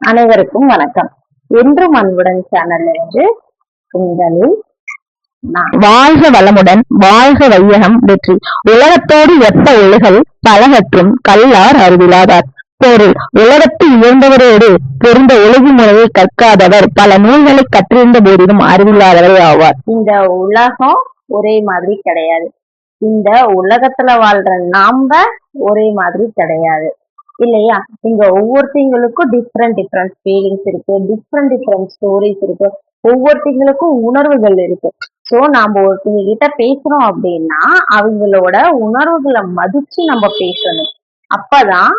அனைவருக்கும் வணக்கம். என்றும் அன்புடன் சேனல்ல இருந்து உங்களில் வாழ்க வளமுடன் வாழ்க வையகம் வெற்றி. உலகத்தோடு எத்த ஒழுகல் பலகற்றும் கல்லார் அறிவிலாதார் பொருள் உலகத்து இயந்தவரோடு பொருந்த ஒழுகு முறையை கற்காதவர் பல நூல்களை கற்றிருந்த போதிலும் அறிவில்லாதவரே ஆவார். இந்த உலகம் ஒரே மாதிரி கிடையாது. இந்த உலகத்துல வாழ்ற நாம ஒரே மாதிரி கிடையாது. இல்லையா? இங்க ஒவ்வொருத்தங்களுக்கும் டிஃப்ரெண்ட் டிஃப்ரெண்ட் ஃபீலிங்ஸ் இருக்கு. டிஃப்ரெண்ட் டிஃப்ரெண்ட் ஸ்டோரிஸ் இருக்கு. ஒவ்வொருத்தங்களுக்கும் உணர்வுகள் இருக்கு. சோ நாம ஒருத்தங்க கிட்ட பேசுறோம் அப்படின்னா அவங்களோட உணர்வுகளை மதிச்சு நம்ம பேசணும். அப்பதான்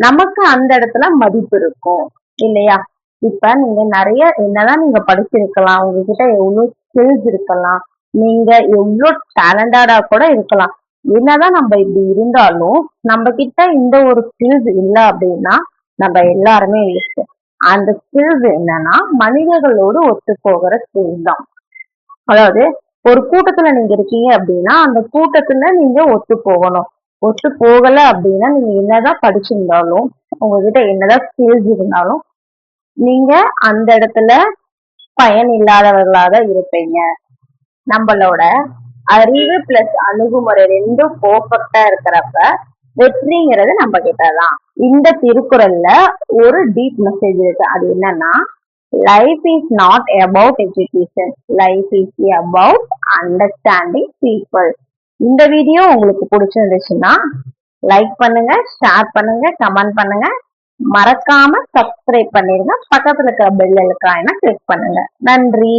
நமக்கு அந்த இடத்துல மதிப்பு இருக்கும். இல்லையா? இப்ப நீங்க நிறைய என்னதான் நீங்க படிச்சிருக்கலாம் உங்ககிட்ட எவ்வளவு ஸ்கில்ஸ் இருக்கலாம் நீங்க எவ்வளவு டேலண்டடா கூட இருக்கலாம். என்னதான் நம்ம இப்படி இருந்தாலும் நம்ம கிட்ட இந்த ஒரு ஸ்கில்ஸ் இல்லை அப்படின்னா நம்ம எல்லாருமே இருக்கு. அந்த ஸ்கில்ஸ் என்னன்னா மனிதர்களோடு ஒத்து போகிற ஸ்கில்ஸ் தான். அதாவது ஒரு கூட்டத்துல நீங்க இருக்கீங்க அப்படின்னா அந்த கூட்டத்துல நீங்க ஒத்து போகணும் ஒத்து போகல அப்படின்னா நீங்க என்னதான் படிச்சிருந்தாலும் உங்ககிட்ட என்னதான் ஸ்கில்ஸ் இருந்தாலும் நீங்க அந்த இடத்துல பயன் இல்லாதவர்களாக இருப்பீங்க. நம்மளோட அறிவு பிளஸ் அணுகுமுறை ரெண்டும் பெர்ஃபெக்டா இருக்கிறப்ப வெற்றிங்கிறது நம்ம கிட்டதான் இந்த திருக்குறள்ல ஒரு டீப் மெசேஜ் இருக்கு. அது என்னன்னா life is not about education life is about understanding people இந்த வீடியோ உங்களுக்கு பிடிச்சிருந்துச்சுன்னா லைக் பண்ணுங்க ஷேர் பண்ணுங்க கமெண்ட் பண்ணுங்க. மறக்காம சப்ஸ்கிரைப் பண்ணிருங்க. பக்கத்துல இருக்கிற பெல் ஐக்கான கிளிக் பண்ணுங்க. நன்றி.